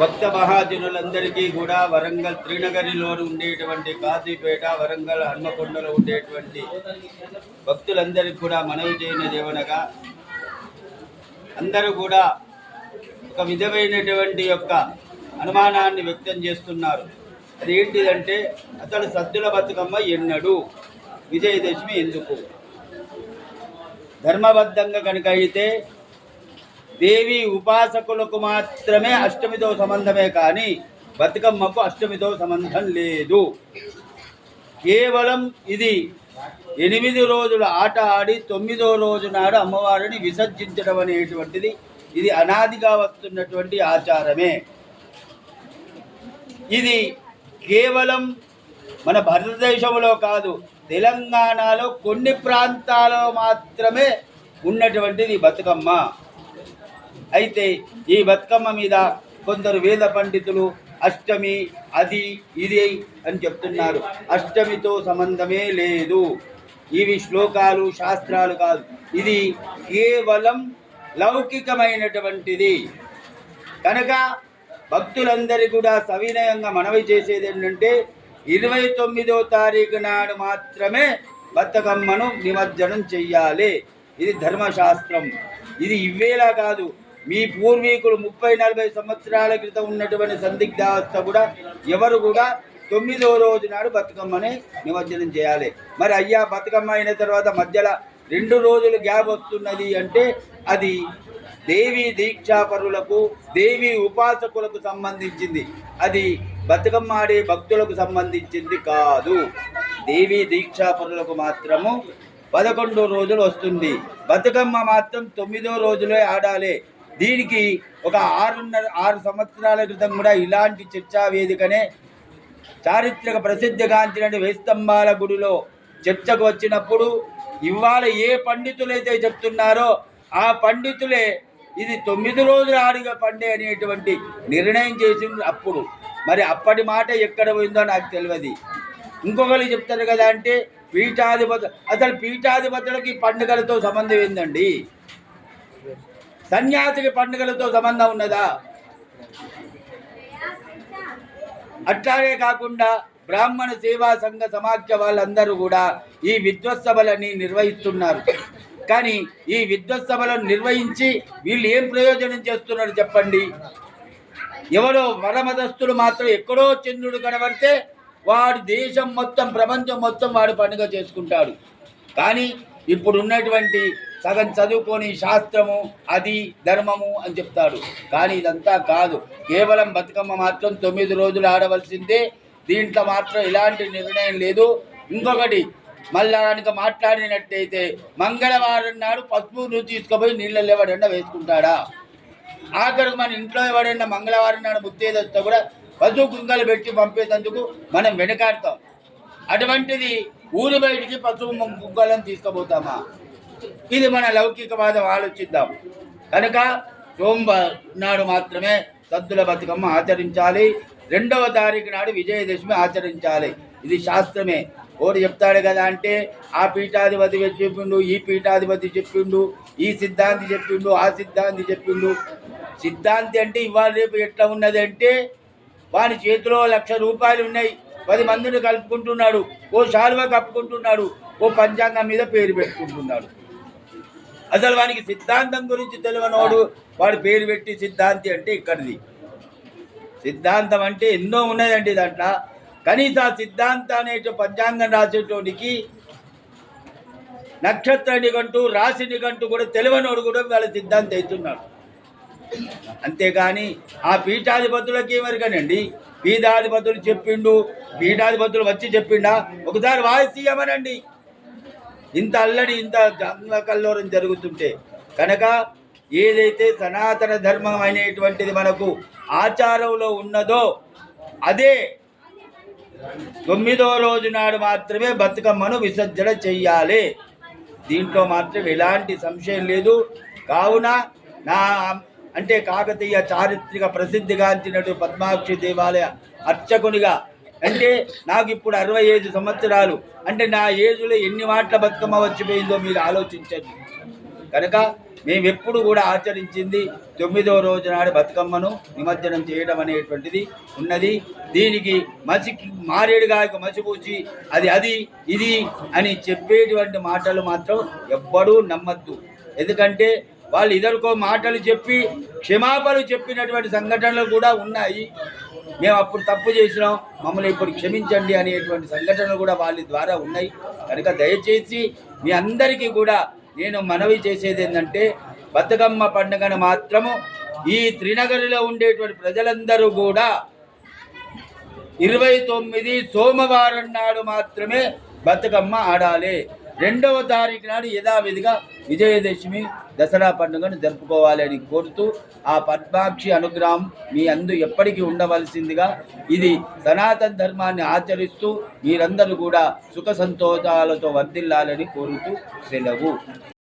భక్త మహాజనులందరికీ కూడా వరంగల్ త్రినగరిలో ఉండేటువంటి కాశీపేట వరంగల్ హన్మకొండలో ఉండేటువంటి భక్తులందరికీ కూడా మనవి చేయని దేవనగా అందరూ కూడా ఒక విధమైనటువంటి యొక్క అనుమానాన్ని వ్యక్తం చేస్తున్నారు. అది ఏంటిదంటే అతడు సద్దుల బతుకమ్మ ఎన్నడు విజయదశమి ఎందుకు? ధర్మబద్ధంగా కనుక అయితే దేవి ఉపాసకులకు మాత్రమే అష్టమితో సంబంధమే కానీ బతుకమ్మకు అష్టమితో సంబంధం లేదు. కేవలం ఇది ఎనిమిది రోజుల ఆట ఆడి తొమ్మిదో రోజు నాడు అమ్మవారిని విసర్జించడం అనేటువంటిది ఇది అనాదిగా వస్తున్నటువంటి ఆచారమే. ఇది కేవలం మన భారతదేశంలో కాదు తెలంగాణలో కొన్ని ప్రాంతాల్లో మాత్రమే ఉన్నటువంటిది బతుకమ్మ. అయితే ఈ బతుకమ్మ మీద కొందరు వేద పండితులు అష్టమి అది ఇది అని చెప్తున్నారు. అష్టమితో సంబంధమే లేదు. ఇవి శ్లోకాలు శాస్త్రాలు కాదు. ఇది కేవలం లౌకికమైనటువంటిది. కనుక భక్తులందరి కూడా సవినయంగా మనవి చేసేది ఏంటంటే ఇరవై తొమ్మిదో తారీఖు నాడు మాత్రమే బతుకమ్మను నిమజ్జనం చెయ్యాలి. ఇది ధర్మశాస్త్రం. ఇది ఇవ్వేలా కాదు. మీ పూర్వీకులు ముప్పై నలభై సంవత్సరాల క్రితం ఉన్నటువంటి సందిగ్ధావస్థ కూడా ఎవరు కూడా తొమ్మిదో రోజు నాడు బతుకమ్మని నిమజ్జనం చేయాలి. మరి అయ్యా బతుకమ్మ అయిన తర్వాత మధ్యలో రెండు రోజులు గ్యాప్ వస్తున్నది అంటే అది దేవి దీక్షాపరులకు దేవి ఉపాసకులకు సంబంధించింది. అది బతుకమ్మ ఆడే భక్తులకు సంబంధించింది కాదు. దేవి దీక్షాపరులకు మాత్రము పదకొండు రోజులు వస్తుంది. బతుకమ్మ మాత్రం తొమ్మిదో రోజులే ఆడాలి. దీనికి ఒక ఆరున్నర ఆరు సంవత్సరాల క్రితం కూడా ఇలాంటి చర్చా వేదికనే చారిత్రక ప్రసిద్ధిగాంచిన వేస్తంబాల గుడిలో చర్చకు వచ్చినప్పుడు ఇవాళ ఏ పండితులైతే చెప్తున్నారో ఆ పండితులే ఇది తొమ్మిది రోజులు ఆడిగా పండే అనేటువంటి నిర్ణయం చేసింది అప్పుడు. మరి అప్పటి మాట ఎక్కడ పోయిందో నాకు తెలియదు. ఇంకొకరు చెప్తారు కదా అంటే పీఠాధిపతు అసలు పీఠాధిపతులకి పండుగలతో సంబంధం ఏందండి? సన్యాసికి పండుగలతో సంబంధం ఉన్నదా? అట్లాగే కాకుండా బ్రాహ్మణ సేవా సంఘ సమాఖ్య వాళ్ళందరూ కూడా ఈ విద్వత్సభలని నిర్వహిస్తున్నారు. కానీ ఈ విద్వత్సభలను నిర్వహించి వీళ్ళు ఏం ప్రయోజనం చేస్తున్నారు చెప్పండి? ఎవరో వరమదస్తులు మాత్రం ఎక్కడో చంద్రుడు కనబడితే వాడు దేశం మొత్తం ప్రపంచం మొత్తం వాడు పండుగ చేసుకుంటాడు. కానీ ఇప్పుడు ఉన్నటువంటి సగం చదువుకొని శాస్త్రము అది ధర్మము అని చెప్తాడు. కానీ ఇదంతా కాదు. కేవలం బతుకమ్మ మాత్రం తొమ్మిది రోజులు ఆడవలసిందే. దీంట్లో మాత్రం ఎలాంటి నిర్ణయం లేదు. ఇంకొకటి మళ్ళా కనుక మాట్లాడినట్టయితే మంగళవారం నాడు పసుపును తీసుకుపోయి నీళ్ళల్లో ఎవడన్నా వేసుకుంటాడా? ఆఖరికి మన ఇంట్లో ఎవడన్నా మంగళవారం నాడు ముత్తేదొస్తే కూడా పశువు కుంగలు పెట్టి పంపేటందుకు మనం వెనకాడతాం. అటువంటిది ఊరి బయటికి పశువు కుంగలను తీసుకుపోతామా? ఇది మన లౌకికవాదం ఆలోచిద్దాం. కనుక సోమవారం నాడు మాత్రమే సద్దుల బతుకమ్మ ఆచరించాలి. రెండవ తారీఖు నాడు విజయదశమి ఆచరించాలి. ఇది శాస్త్రమే. ఓడి చెప్తాడు కదా అంటే ఆ పీఠాధిపతి చెప్పిండు ఈ పీఠాధిపతి చెప్పిండు ఈ సిద్ధాంతి చెప్పిండు ఆ సిద్ధాంతి చెప్పిండు. సిద్ధాంతి అంటే ఇవాళ రేపు ఎట్లా ఉన్నది అంటే వాని చేతిలో లక్ష రూపాయలు ఉన్నాయి. పది మందిని కలుపుకుంటున్నాడు. ఓ శాలువ కప్పుకుంటున్నాడు. ఓ పంచాంగం మీద పేరు పెట్టుకుంటున్నాడు. అసలు వానికి సిద్ధాంతం గురించి తెలియనోడు వాడు పేరు పెట్టి సిద్ధాంతి అంటే ఇక్కడిది. సిద్ధాంతం అంటే ఎన్నో ఉన్నదండి దాంట్లో. కనీస సిద్ధాంతం అనే పంచాంగం రాసేటోడికి నక్షత్ర నిఘంటు రాశి నిఘంటు కూడా తెలియనోడు కూడా వాళ్ళ సిద్ధాంతం అవుతున్నాడు. అంతేగాని ఆ పీఠాధిపతులకి ఎవరికనండి పీఠాధిపతులు చెప్పిండు పీఠాధిపతులు వచ్చి చెప్పిండా ఒకసారి వాయిస్ ఇవ్వమనండి ఇంత అల్లడి ఇంత కల్లోరం జరుగుతుంటే కనుక ఏదైతే సనాతన ధర్మం అనేటువంటిది మనకు ఆచారంలో ఉన్నదో అదే తొమ్మిదో రోజు నాడు మాత్రమే బతుకమ్మను విసర్జన చెయ్యాలి. దీంట్లో మాత్రం ఎలాంటి సంశయం లేదు. కావున నా అంటే కాకతీయ చారిత్రక ప్రసిద్ధిగాంచినటువంటి పద్మాక్షి దేవాలయ అర్చకునిగా అంటే నాకు ఇప్పుడు అరవై ఐదు సంవత్సరాలు. అంటే నా ఏజ్లో ఎన్ని మాటల బతుకమ్మ వచ్చిపోయిందో మీరు ఆలోచించండి. కనుక మేము ఎప్పుడు కూడా ఆచరించింది తొమ్మిదో రోజు నాడు బతుకమ్మను నిమజ్జనం చేయడం అనేటువంటిది ఉన్నది. దీనికి మసికి మారేడుగాయకు మసిపూసి అది అది ఇది అని చెప్పేటువంటి మాటలు మాత్రం ఎవ్వడూ నమ్మద్దు. ఎందుకంటే వాళ్ళు ఇద్దరికో మాటలు చెప్పి క్షమాపణలు చెప్పినటువంటి సంఘటనలు కూడా ఉన్నాయి. మేము అప్పుడు తప్పు చేసినాం మమ్మల్ని ఇప్పుడు క్షమించండి అనేటువంటి సంఘటనలు కూడా వాళ్ళ ద్వారా ఉన్నాయి. కనుక దయచేసి మీ అందరికీ కూడా నేను మనవి చేసేది ఏంటంటే బతుకమ్మ పండుగను మాత్రము ఈ త్రినగరిలో ఉండేటువంటి ప్రజలందరూ కూడా ఇరవై తొమ్మిది సోమవారం నాడు మాత్రమే బతుకమ్మ ఆడాలి. రెండవ తారీఖు నాడు యథావిధిగా విజయదశమి దసరా పండుగను జరుపుకోవాలి అని కోరుతూ ఆ పద్మాక్షి అనుగ్రహం మీ అందు ఎప్పటికీ ఉండవలసిందిగా ఇది సనాతన ధర్మాన్ని ఆచరిస్తూ మీరందరూ కూడా సుఖ సంతోషాలతో వర్ధిల్లాలని కోరుతూ సెలవు.